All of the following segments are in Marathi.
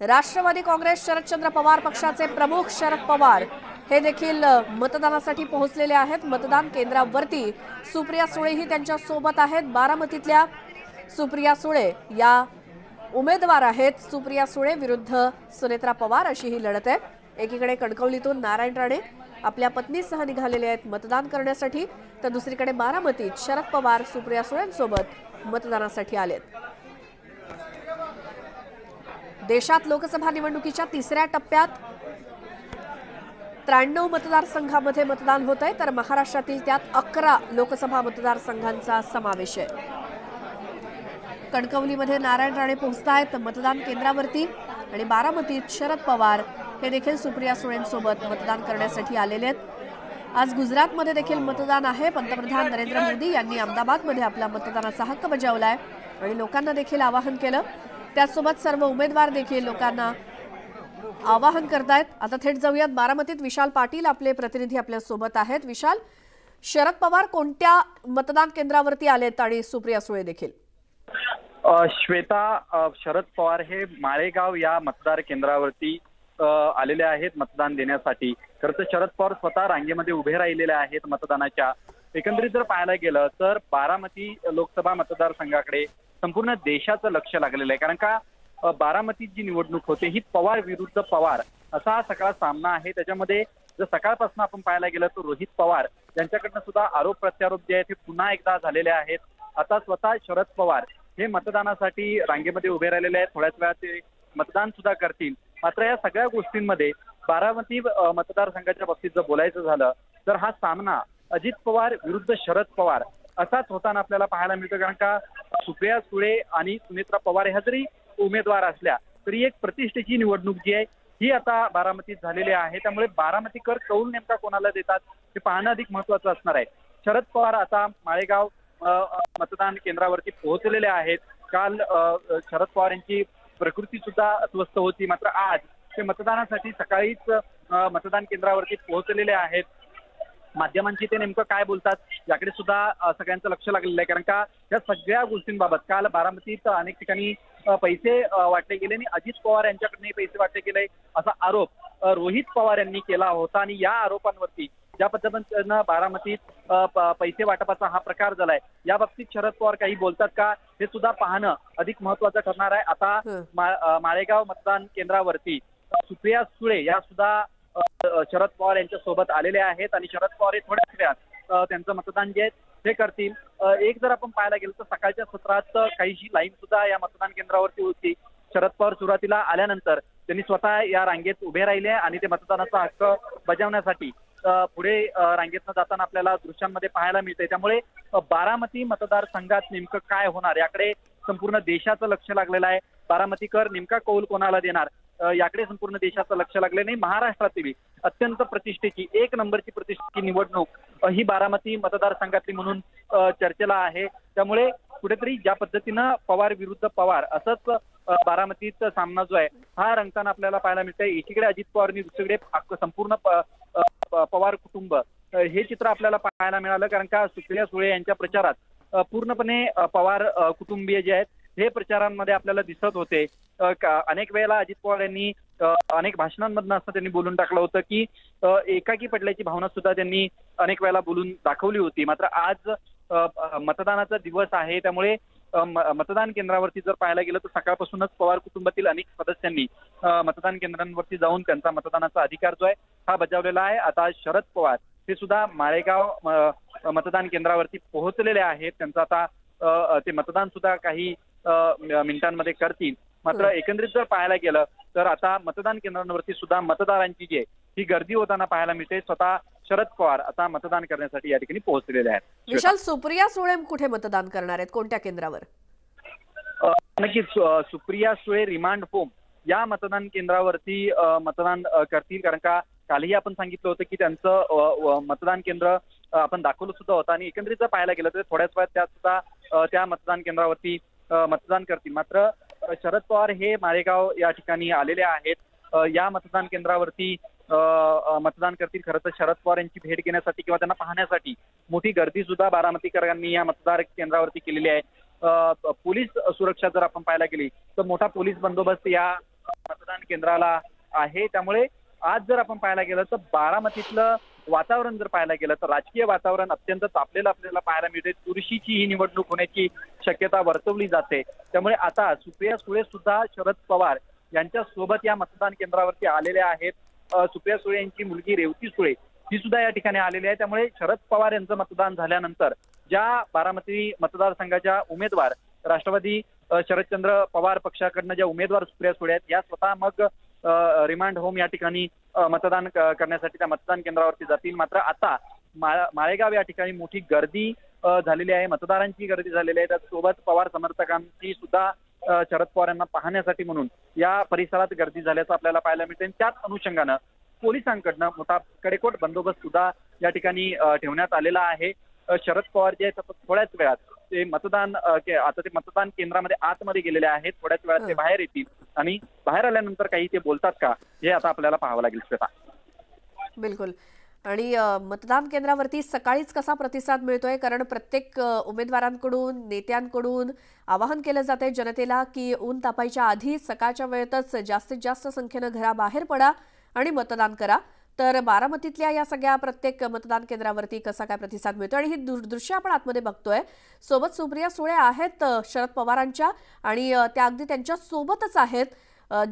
राष्ट्रवादी काँग्रेस शरदचंद्र पवार पक्षाचे प्रमुख शरद पवार हे देखील मतदानासाठी पोहोचलेले आहेत. मतदान केंद्रावरती सुप्रिया सुळेही त्यांच्यासोबत आहेत. बारामतीतल्या सुप्रिया सुळे या उमेदवार आहेत. सुप्रिया सुळे विरुद्ध सुनेत्रा पवार अशी ही लढत आहे. एकीकडे कणकवलीतून नारायण राणे आपल्या पत्नीसह निघालेले आहेत मतदान करण्यासाठी. तर दुसरीकडे बारामतीत शरद पवार सुप्रिया सुळेंसोबत मतदानासाठी आलेत. देशात लोकसभा निवडणुकीच्या तिसऱ्या टप्प्यात त्र्याण्णव मतदारसंघामध्ये मतदान होत आहे तर महाराष्ट्रातील त्यात अकरा लोकसभा मतदारसंघांचा समावेश आहे. कणकवलीमध्ये नारायण राणे पोहोचतायत मतदान केंद्रावरती आणि बारामतीत शरद पवार हे देखील सुप्रिया सुळेंसोबत मतदान करण्यासाठी आलेले आहेत. आज गुजरातमध्ये देखील मतदान आहे. पंतप्रधान नरेंद्र मोदी यांनी अहमदाबादमध्ये आपला मतदानाचा हक्क बजावला आहे आणि लोकांना देखील आवाहन केलं त्याचसोबत सर्व उमेदवार देखील लोकांना आवाहन करतायत. आता थेट जाऊयात. बारामतीत विशाल पाटील आपले प्रतिनिधी आपल्यासोबत आहेत. विशाल शरद पवार कोणत्या मतदान केंद्रावरती आलेत आणि सुप्रिया सुळे देखील? श्वेता शरद पवार हे माळेगाव या मतदार केंद्रावरती आलेले आहेत मतदान देण्यासाठी. खरं तर शरद पवार स्वतः रांगेमध्ये उभे राहिलेले आहेत मतदानाच्या. एकंदरीत जर पाहायला गेलं तर बारामती लोकसभा मतदारसंघाकडे संपूर्ण देशाचं लक्ष लागलेलं आहे. कारण का बारामतीत जी निवडणूक होते ही पवार विरुद्ध पवार असा हा सगळा सामना आहे. त्याच्यामध्ये जर सकाळपासून आपण पाहायला गेलं तर रोहित पवार यांच्याकडनं सुद्धा आरोप प्रत्यारोप जे आहेत ते पुन्हा एकदा झालेले आहेत. आता स्वतः शरद पवार हे मतदानासाठी रांगेमध्ये उभे राहिलेले आहेत. थोड्याच वेळात ते मतदान सुद्धा करतील. मात्र या सगळ्या गोष्टींमध्ये बारामती मतदारसंघाच्या बाबतीत जर बोलायचं झालं तर हा सामना अजित पवार विरुद्ध शरद पवार असाच होताना आपल्याला पाहायला मिळतो. कारण का सुप्रिया सुळे आणि सुनेत्रा पवार ह्या जरी उमेदवार असल्या तरी एक प्रतिष्ठेची निवडणूक जी आहे ही आता बारामतीत झालेली आहे. त्यामुळे बारामतीकर कौल नेमका कोणाला देतात हे पाहणं अधिक महत्वाचं असणार आहे. शरद पवार आता माळेगाव मतदान केंद्रावरती पोहोचलेले आहेत. काल शरद पवार यांची प्रकृती सुद्धा अस्वस्थ होती. मात्र आज ते मतदानासाठी सकाळीच मतदान केंद्रावरती पोहोचलेले आहेत. माध्यमांची ते नेमकं काय बोलतात याकडे सुद्धा सगळ्यांचं लक्ष लागलेलं आहे. कारण का या सगळ्या गोष्टींबाबत काल बारामतीत अनेक ठिकाणी पैसे वाटले गेले आणि अजित पवार यांच्याकडे पैसे वाटले गेले. असा आरोप रोहित पवार यांनी केला होता आणि या आरोपांवरती ज्या पद्धतीनं बारामतीत पैसे वाटपाचा हा प्रकार झालाय या बाबतीत शरद पवार काही बोलतात का हे सुद्धा पाहणं अधिक महत्वाचं ठरणार आहे. आता माळेगाव मतदान केंद्रावरती सुप्रिया सुळे या सुद्धा शरद पवार यांच्या सोबत आलेले आहेत आणि शरद पवार हे थोड्याच वेळात त्यांचं मतदान जे ते करतील. एक जर आपण पाहायला गेलं तर सकाळच्या सत्रात काहीशी लाईन सुद्धा या मतदान केंद्रावरती होती. शरद पवार सुरुवातीला आल्यानंतर त्यांनी स्वतः या रांगेत उभे राहिले आणि ते मतदानाचा हक्क बजावण्यासाठी पुढे रांगेतनं जाताना आपल्याला दृश्यांमध्ये पाहायला मिळते त्यामुळे बारामती मतदारसंघात नेमकं काय होणार? याकडे संपूर्ण देशाचं लक्ष लागलेलं आहे. बारामतीकर नेमका कौल कोणाला देणार? याकडे संपूर्ण देशाचं लक्ष लागलं नाही. महाराष्ट्रातील अत्यंत प्रतिष्ठेची एक नंबरची प्रतिष्ठेची निवडणूक ही बारामती मतदारसंघातली म्हणून चर्चेला आहे. त्यामुळे कुठेतरी ज्या पद्धतीनं पवार विरुद्ध पवार असंच बारामतीचा बारामतीत सामना जो आहे हा रंगताना आपल्याला पाहायला मिळतंय. एकीकडे अजित पवारनी दुसरीकडे संपूर्ण प- पवार कुटुंब. हे चित्र आपल्याला पाहायला मिळालं कारण का सुप्रिया सुळे यांच्या प्रचारात पूर्णपणे पवार कुटुंबीय जे आहेत हे प्रचारांमध्ये आपल्याला दिसत होते. का- अनेक वेळेला अजित पवार यांनी अनेक भाषणांमधनं असं त्यांनी बोलून टाकलं होतं की एकाकी पडल्याची भावना सुद्धा त्यांनी अनेक वेळेला बोलून दाखवली होती. मात्र आज मतदानाचा दिवस आहे. त्यामुळे म- मतदान केंद्रावरती जर पाहायला गेलं तर सकाळपासूनच पवार कुटुंबातील अनेक सदस्यांनी मतदान केंद्रांवरती जाऊन त्यांचा मतदानाचा अधिकार जो आहे हा बजावलेला आहे. आता शरद पवार हे सुद्धा माळेगाव मतदान केंद्रावरती पोहोचलेले आहेत. त्यांचं आता ते मतदान सुद्धा काही मिनिटांमध्ये करतील. मात्र. एकंदरीत जर पाहायला गेलं तर आता मतदान केंद्रांवरती सुद्धा मतदारांची जी आहे ही गर्दी होताना पाहायला मिळते. स्वतः शरद पवार आता मतदान करण्यासाठी या ठिकाणी पोहोचलेले आहेत. विशाल सुप्रिया सुळे कुठे मतदान करणार आहेत? कोणत्या केंद्रावर? नक्कीच सुप्रिया सुळे रिमांड होम या मतदान केंद्रावरती मतदान करतील. कारण का कालही आपण सांगितलं होतं की त्यांचं मतदान केंद्र आपण दाखवलं सुद्धा होतं. आणि एकंदरीत जर पाहायला गेलं तर थोड्याच वेळात त्या सुद्धा त्या मतदान केंद्रावरती मतदान करतील. मात्र शरद पवार हे माळेगाव या ठिकाणी आलेले आहेत. या मतदान केंद्रावरती मतदान करतील. खरं तर शरद पवार यांची भेट घेण्यासाठी किंवा त्यांना पाहण्यासाठी मोठी गर्दी सुद्धा बारामतीकरांनी या मतदार केंद्रावरती केलेली आहे. पोलीस सुरक्षा जर आपण पाहायला गेली तर मोठा पोलीस बंदोबस्त या मतदान केंद्राला आहे. त्यामुळे आज जर आपण पाहायला गेलं तर बारामतीतलं वातावरण जर पाहायला गेलं तर राजकीय वातावरण अत्यंत तापलेलं आपल्याला पाहायला मिळते चुरशीची ही निवडणूक होण्याची शक्यता वर्तवली जाते. त्यामुळे आता सुप्रिया सुळे सुद्धा शरद पवार यांच्या सोबत या मतदान केंद्रावरती आलेल्या आहेत. सुप्रिया सुळे यांची मुलगी रेवती सुळे ही सुद्धा या ठिकाणी आलेली आहे. त्यामुळे शरद पवार यांचं मतदान झाल्यानंतर ज्या बारामती मतदारसंघाच्या उमेदवार राष्ट्रवादी शरदचंद्र पवार पक्षाकडनं ज्या उमेदवार सुप्रिया सुळे आहेत या स्वतः मग रिमांड होम या ठिकाणी मतदान करण्यासाठी त्या मतदान केंद्रावरती जातील. मात्र आता माळेगाव या ठिकाणी मोठी गर्दी झालेली आहे. मतदारांची गर्दी झालेली आहे. त्याचसोबत पवार समर्थकांची सुद्धा शरद पवार यांना पाहण्यासाठी म्हणून या परिसरात गर्दी झाल्याचं आपल्याला पाहायला मिळते त्याच अनुषंगानं पोलिसांकडनं मोठा कडेकोट बंदोबस्त सुद्धा या ठिकाणी ठेवण्यात आलेला आहे. शरद पवार जे आहेत थोड्याच वेळात ते मतदान आता ते मतदान केंद्रामध्ये आतमध्ये गेलेले आहेत. थोड्याच वेळात ते. बाहेर येतील. आणि बाहेर आल्यानंतर काही ते बोलतात का? हे आता आपल्याला पाहावं लागेल श्वेता. बिलकुल. आणि मतदान केंद्रावरती सकाळीच कसा प्रतिसाद मिळतोय? कारण प्रत्येक उमेदवारांकडून नेत्यांकडून आवाहन केलं जाते जनतेला की ऊन तापायच्या आधी सकाळच्या वेळेतच जास्तीत जास्त संख्येनं घराबाहेर पडा आणि मतदान करा. तर बारामतीतल्या या सगळ्या प्रत्येक मतदान केंद्रावरती कसा काय प्रतिसाद मिळतो आणि ही दृ- दृश्य आपण आतमध्ये बघतोय. सोबत सुप्रिया सुळे आहेत शरद पवारांच्या आणि त्या अगदी त्यांच्या सोबतच आहेत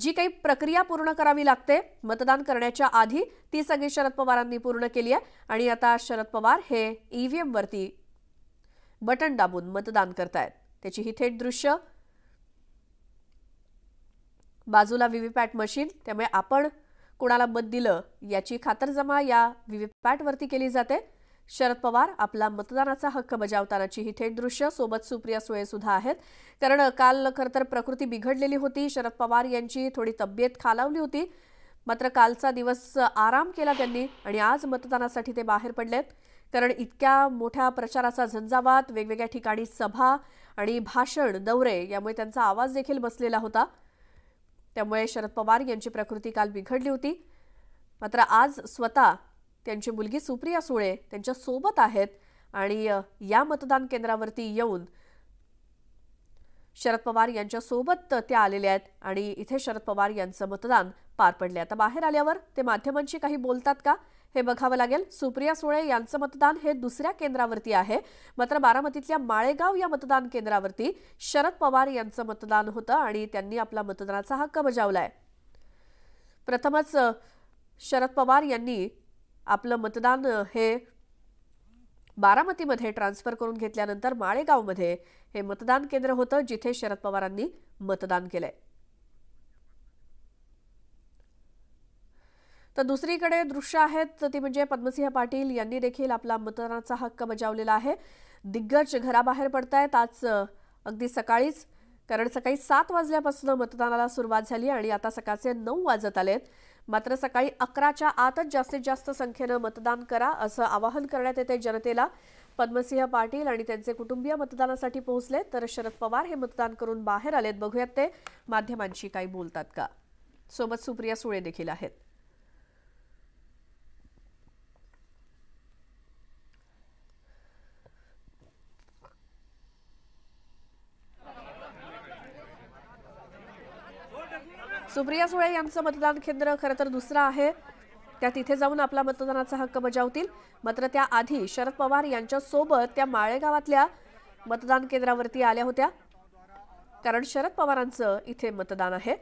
जी काही प्रक्रिया पूर्ण करावी लागते मतदान करण्याच्या आधी ती सगळी शरद पवारांनी पूर्ण केली आहे. आणि आता शरद पवार हे ईव्हीएम वरती बटन दाबून मतदान करतायत. त्याची ही थेट दृश्य. बाजूला व्हीव्हीपॅट मशीन त्यामुळे आपण कोणाला मत दिलं याची खातरजमा या व्हीव्हीपॅटवरती केली जाते. शरद पवार आपला मतदानाचा हक्क बजावतानाची ही थेट दृश्य सोबत सुप्रिया सुळे सुद्धा आहेत. कारण काल खरं तर प्रकृती बिघडलेली होती. शरद पवार यांची थोडी तब्येत खालावली होती. मात्र कालचा दिवस आराम केला त्यांनी आणि आज मतदानासाठी ते बाहेर पडलेत. कारण इतक्या मोठ्या प्रचाराचा झंझावात वेगवेगळ्या ठिकाणी सभा आणि भाषण दौरे यामुळे त्यांचा आवाज देखील बसलेला होता. त्यामुळे शरद पवार यांची प्रकृती काल बिघडली होती. मात्र आज स्वतः त्यांची मुलगी सुप्रिया सुळे त्यांच्यासोबत आहेत आणि या मतदान केंद्रावरती येऊन शरद पवार यांच्या सोबत त्या आलेल्या आहेत आणि इथे शरद पवार यांचं मतदान पार पडले आता बाहेर आल्यावर ते माध्यमांशी काही बोलतात का? हे बघावं लागेल. सुप्रिया सुळे यांचं मतदान हे दुसऱ्या केंद्रावरती आहे. मात्र बारामतीतल्या माळेगाव या मतदान केंद्रावरती शरद पवार यांचं मतदान होतं आणि त्यांनी आपला मतदानाचा हक्क बजावलाय. प्रथमच शरद पवार यांनी आपलं मतदान हे बारामतीमध्ये ट्रान्सफर करून घेतल्यानंतर माळेगावमध्ये हे मतदान केंद्र होतं जिथे शरद पवारांनी मतदान केलंय. तर दुसरीकडे दृश्य आहेत ती म्हणजे पद्मसिंह पाटील यांनी देखील आपला मतदानाचा हक्क बजावलेला आहे. दिग्गज घराबाहेर पडतायत आज अगदी सकाळीच कारण सकाळी सात वाजल्यापासून मतदानाला सुरुवात झाली आणि आता सकाळचे नऊ वाजत आलेत मात्र सकाळी अकराच्या आतच जास्तीत जास्त संख्येनं मतदान करा असं आवाहन करण्यात येते जनतेला. पद्मसिंह पाटील आणि त्यांचे कुटुंबीय मतदानासाठी पोहोचले तर शरद पवार हे मतदान करून बाहेर आलेत. बघूयात ते माध्यमांशी काही बोलतात का? सोबत सुप्रिया सुळे देखील आहेत. सुप्रिया सुळे यांचं मतदान केंद्र खरं तर दुसरं आहे. त्या तिथे जाऊन आपला मतदानाचा हक्क बजावतील. मात्र त्याआधी शरद पवार यांच्यासोबत त्या माळेगावातल्या मतदान केंद्रावरती आल्या होत्या. कारण शरद पवारांचं इथे मतदान आहे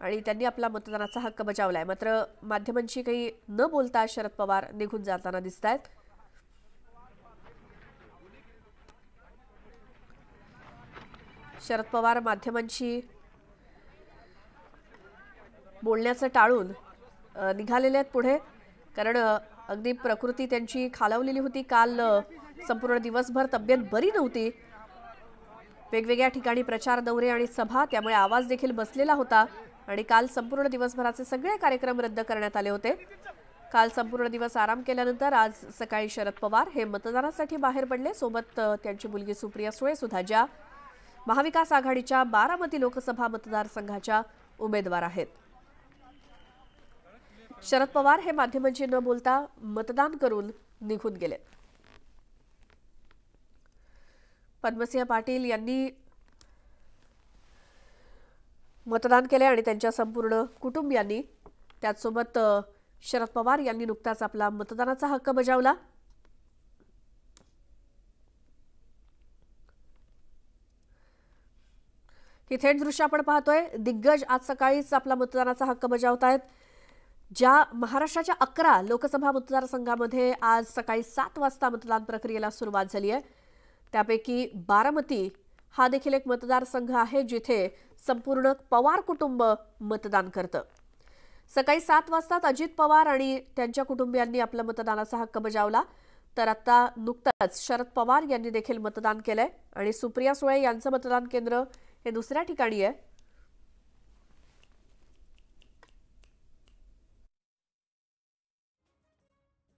आणि त्यांनी आपला मतदानाचा हक्क बजावलाय. मात्र माध्यमांशी काही न बोलता शरद पवार निघून जाताना दिसत आहेत शरद पवार माध्यमांशी बोलण्याचं टाळून निघालेले आहेत पुढे. कारण अगदी प्रकृती त्यांची खालावलेली होती. काल संपूर्ण दिवसभर तब्येत बरी नव्हती. वेगवेगळ्या ठिकाणी प्रचार दौरे आणि सभा त्यामुळे आवाज देखील बसलेला होता. आणि काल संपूर्ण दिवसभराचे सगळे कार्यक्रम रद्द करण्यात आले होते. काल संपूर्ण दिवस आराम केल्यानंतर आज सकाळी शरद पवार हे मतदानासाठी बाहेर पडले. सोबत त्यांची मुलगी सुप्रिया सुळे सुद्धा ज्या महाविकास आघाडीच्या बारामती लोकसभा मतदारसंघाच्या उमेदवार आहेत. शरद पवार हे माध्यमांशी न बोलता मतदान करून निघून गेले. पद्मसिंह पाटील यांनी मतदान केले आणि त्यांच्या संपूर्ण कुटुंबियांनी त्याचसोबत शरद पवार यांनी नुकताच आपला मतदानाचा हक्क बजावला. ही थेट दृश्य आपण पाहतोय. दिग्गज आज सकाळीच आपला मतदानाचा हक्क बजावत आहेत ज्या महाराष्ट्राच्या अकरा लोकसभा मतदारसंघामध्ये आज सकाळी सात वाजता मतदान प्रक्रियेला सुरुवात झाली आहे. त्यापैकी बारामती हा देखील एक मतदारसंघ आहे जिथे संपूर्ण पवार कुटुंब मतदान करतं. सकाळी सात वाजताच अजित पवार आणि त्यांच्या कुटुंबियांनी आपला मतदानाचा हक्क बजावला. तर आता नुकताच शरद पवार यांनी देखील मतदान केलंय आणि सुप्रिया सुळे यांचं मतदान केंद्र हे दुसऱ्या ठिकाणी आहे.